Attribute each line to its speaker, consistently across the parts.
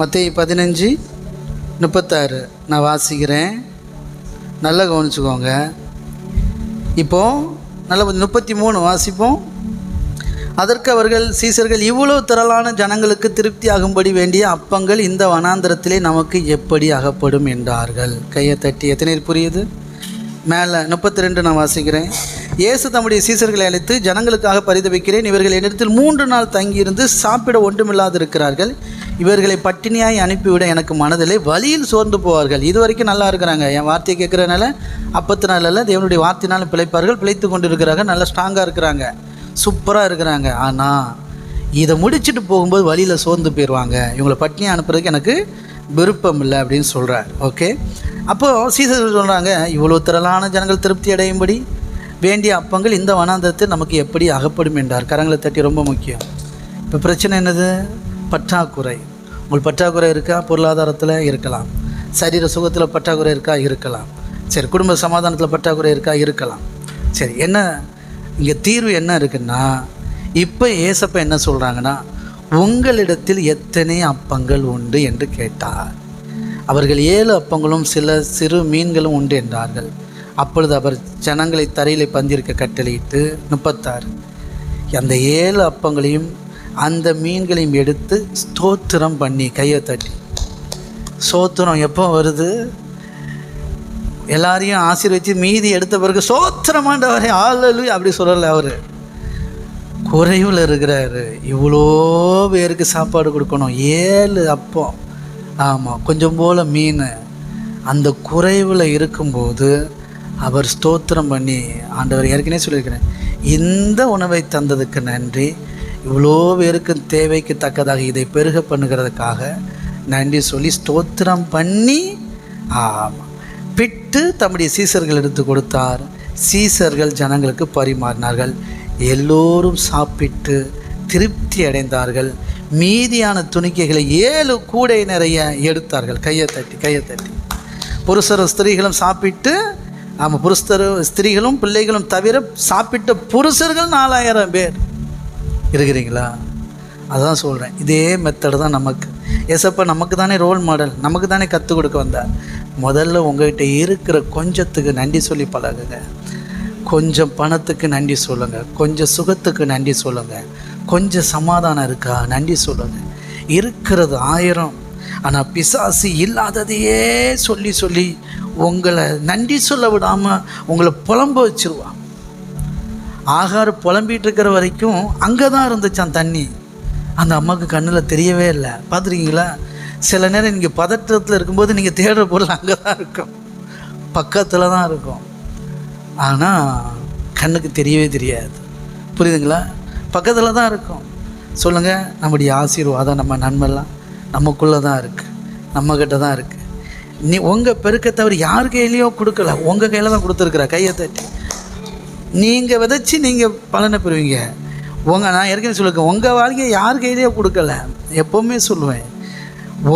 Speaker 1: மத்திய பதினஞ்சு முப்பத்தாறு. நான் வாசிக்கிறேன். நல்லா கவனிச்சுக்கோங்க. இப்போது நல்ல முப்பத்தி மூணு வாசிப்போம். அதற்கு அவர்கள் சீசர்கள் இவ்வளவு திரளான ஜனங்களுக்கு திருப்தி ஆகும்படி வேண்டிய அப்பங்கள் இந்த வனாந்திரத்திலே நமக்கு எப்படி அகப்படும் என்றார்கள். கையை தட்டி எத்தனை புரியுது? மேலே முப்பத்தி ரெண்டு நான் வாசிக்கிறேன். இயேசு தம்முடைய சீசர்களை அழைத்து ஜனங்களுக்காக பரிதவிக்கிறேன் இவர்கள் என்னிடத்தில் மூன்று நாள் தங்கியிருந்து சாப்பிட ஒன்றுமில்லாது இருக்கிறார்கள் இவர்களை பட்டினியாய் அனுப்பிவிட எனக்கு மனதிலே வழியில் சோர்ந்து போவார்கள். இது வரைக்கும் நல்லா இருக்கிறாங்க. என் வார்த்தையை கேட்குறதுனால அப்பத்தினால தேவனுடைய வார்த்தையினாலும் பிழைப்பார்கள். பிழைத்து கொண்டு இருக்கிறாங்க நல்லா ஸ்ட்ராங்காக இருக்கிறாங்க. சூப்பராக இருக்கிறாங்க. ஆனால் இதை முடிச்சுட்டு போகும்போது வழியில் சோர்ந்து போயிடுவாங்க இவங்களை பட்டினி அனுப்புறதுக்கு எனக்கு விருப்பம் இல்லை அப்படின்னு சொல்கிறார் ஓகே அப்போது சீசர் சொல்கிறாங்க இவ்வளோ திரளான ஜனங்கள் திருப்தி அடையும்படி வேண்டிய அப்பங்கள் இந்த வனாந்தத்தில் நமக்கு எப்படி அகப்படும்? என்றார். கரங்களை தட்டி ரொம்ப முக்கியம். இப்போ பிரச்சனை என்னது? பற்றாக்குறை. உங்கள் பற்றாக்குறை இருக்கா? பொருளாதாரத்தில் இருக்கலாம். சரீர சுகத்தில் பற்றாக்குறை இருக்கா? இருக்கலாம். சரி குடும்ப சமாதானத்தில் பற்றாக்குறை இருக்கா? இருக்கலாம். சரி என்ன இங்கே தீர்வு என்ன இருக்குன்னா இப்போ ஏசப்ப என்ன சொல்கிறாங்கன்னா உங்களிடத்தில் எத்தனை அப்பங்கள் உண்டு என்று கேட்டார். அவர்கள் ஏழு அப்பங்களும் சில சிறு மீன்களும் உண்டு என்றார்கள். அப்பொழுது அவர் ஜனங்களை தரையில் பந்திருக்க கட்டளையிட்டு முப்பத்தாறு. அந்த ஏழு அப்பங்களையும் அந்த மீன்களையும் எடுத்து ஸ்தோத்திரம் பண்ணி கையை தட்டி. சோத்திரம் எப்போ வருது? எல்லாரையும் ஆசீர்வச்சு மீதி எடுத்த பிறகு சோத்திரமாண்டவரே ஆளலு அப்படி சொல்லலை அவர். குறைவில் இருக்கிறாரு. இவ்வளோ பேருக்கு சாப்பாடு கொடுக்கணும். ஏழு அப்போ. ஆமாம் கொஞ்சம் போல் மீன். அந்த குறைவில் இருக்கும்போது அவர் ஸ்தோத்திரம் பண்ணி ஆண்டவர் ஏற்கனவே சொல்லியிருக்கிறேன் இந்த உணவை தந்ததுக்கு நன்றி. இவ்வளோ பேருக்கு தேவைக்கு தக்கதாக இதை பெருக பண்ணுகிறதுக்காக நன்றி சொல்லி ஸ்தோத்திரம் பண்ணி ஆமாம் பிட்டு தம்முடைய சீசர்கள் எடுத்து கொடுத்தார். சீசர்கள் ஜனங்களுக்கு பரிமாறினார்கள். எல்லோரும் சாப்பிட்டு திருப்தி அடைந்தார்கள். மீதியான துணிக்கைகளை ஏழு கூடை நிறைய எடுத்தார்கள். கையை தட்டி கையை தட்டி. புருஷரும் ஸ்திரீகளும் சாப்பிட்டு ஆமாம் புருஷரும் ஸ்திரீகளும் பிள்ளைகளும் தவிர சாப்பிட்ட புருஷர்கள் நாலாயிரம் பேர். இருக்கிறீங்களா? அதான் சொல்கிறேன் இதே மெத்தடு தான் நமக்கு. ஏசப்பா நமக்கு தானே ரோல் மாடல் நமக்கு தானே கற்றுக் கொடுக்க வந்தார். முதல்ல உங்கள்கிட்ட இருக்கிற கொஞ்சத்துக்கு நன்றி சொல்லி பழகுங்க. கொஞ்சம் பணத்துக்கு நன்றி சொல்லுங்கள் கொஞ்சம் சுகத்துக்கு நன்றி சொல்லுங்கள் கொஞ்சம் சமாதானம் இருக்கா? நன்றி சொல்லுங்கள் இருக்கிறது ஆயிரம். ஆனால் பிசாசு இல்லாததையே சொல்லி சொல்லி உங்களை நன்றி சொல்ல விடாமல் உங்களை புலம்ப வச்சுருவான் ஆகார் புலம்பிகிட்டு இருக்கிற வரைக்கும் அங்கே தான் இருந்துச்சான் தண்ணி. அந்த அம்மாவுக்கு கண்ணில் தெரியவே இல்லை. பார்த்துருக்கீங்களா? சில நேரம் நீங்கள் பதற்றத்தில் இருக்கும்போது நீங்கள் தேடுற பொருள் அங்கே தான் இருக்கும். பக்கத்தில் தான் இருக்கும். ஆனால் கண்ணுக்கு தெரியவே தெரியாது. புரியுதுங்களா? பக்கத்தில் தான் இருக்கும். சொல்லுங்கள் நம்முடைய ஆசீர்வாதம் நம்ம நன்மைலாம் நமக்குள்ளே தான் இருக்குது நம்மக்கிட்ட தான் இருக்குது நீ உங்கள் பெருக்கத்தை அவர் யார் கையிலையோ கொடுக்கல. உங்கள் கையில் தான் கொடுத்துருக்குற கையை தட்டி. நீங்கள் விதைச்சி நீங்கள் பலனை பெறுவீங்க. உங்கள் நான் ஏற்கனவே சொல்லியிருக்கேன் உங்கள் வாழ்க்கையை யார் கையிலேயே கொடுக்கல. எப்போவுமே சொல்லுவேன்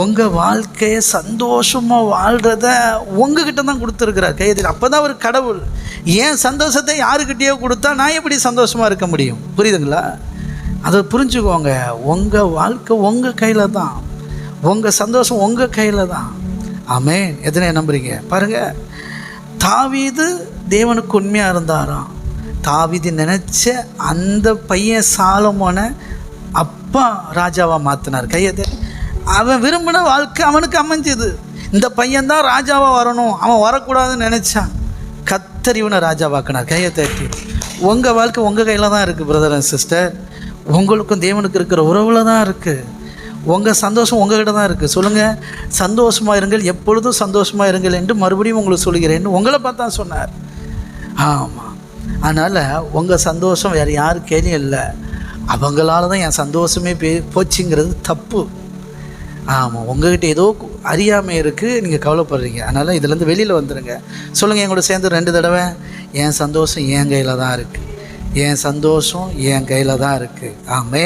Speaker 1: உங்கள் வாழ்க்கையை சந்தோஷமாக வாழ்கிறத உங்ககிட்ட தான் கொடுத்துருக்குறார் கையத்தில் அப்போ தான் ஒரு கடவுள். ஏன் சந்தோஷத்தை யாருக்கிட்டேயோ கொடுத்தா நான் எப்படி சந்தோஷமாக இருக்க முடியும்? புரியுதுங்களா? அதை புரிஞ்சுக்கோங்க உங்கள் வாழ்க்கை உங்கள் கையில் தான். உங்கள் சந்தோஷம் உங்கள் கையில் தான். ஆமே எத்தனை நம்புறீங்க? பாருங்கள் தாவீது தேவனுக்கு உண்மையாக இருந்தாராம். தாவிதி நினச்ச அந்த பையன் சாலமோனை அப்பா ராஜாவாக மாற்றினார் கையது அவன் விரும்பின வாழ்க்கை அவனுக்கு அமைஞ்சது. இந்த பையன்தான் ராஜாவாக வரணும். அவன் வரக்கூடாதுன்னு நினச்சான். கத்தர் இவனை ராஜாவாக்கினார். கையை தட்டி உங்கள் வாழ்க்கை உங்கள் கையில் தான் இருக்குது பிரதர் அண்ட் சிஸ்டர் உங்களுக்கும் தேவனுக்கு இருக்கிற உறவில் தான் இருக்குது உங்கள் சந்தோஷம் உங்ககிட்ட தான் இருக்குது சொல்லுங்கள் சந்தோஷமாக இருங்கள் எப்பொழுதும் சந்தோஷமாக இருங்கள் என்று மறுபடியும் உங்களுக்கு சொல்கிறேன் உங்களை பார்த்தா சொன்னார். ஆமாம் அதனால் உங்கள் சந்தோஷம் வேறு யாரு கேள்வியும் இல்லை. அவங்களால தான் என் சந்தோஷமே பே போச்சுங்கிறது தப்பு. ஆமாம் உங்ககிட்ட ஏதோ அறியாமை இருக்குது நீங்கள் கவலைப்படுறீங்க. அதனால் இதுலேருந்து வெளியில் வந்துடுங்க சொல்லுங்கள் என் கூட சேர்ந்து ரெண்டு தடவை. என் சந்தோஷம் என் கையில் தான் இருக்குது என் சந்தோஷம் என் கையில் தான் இருக்குது ஆமே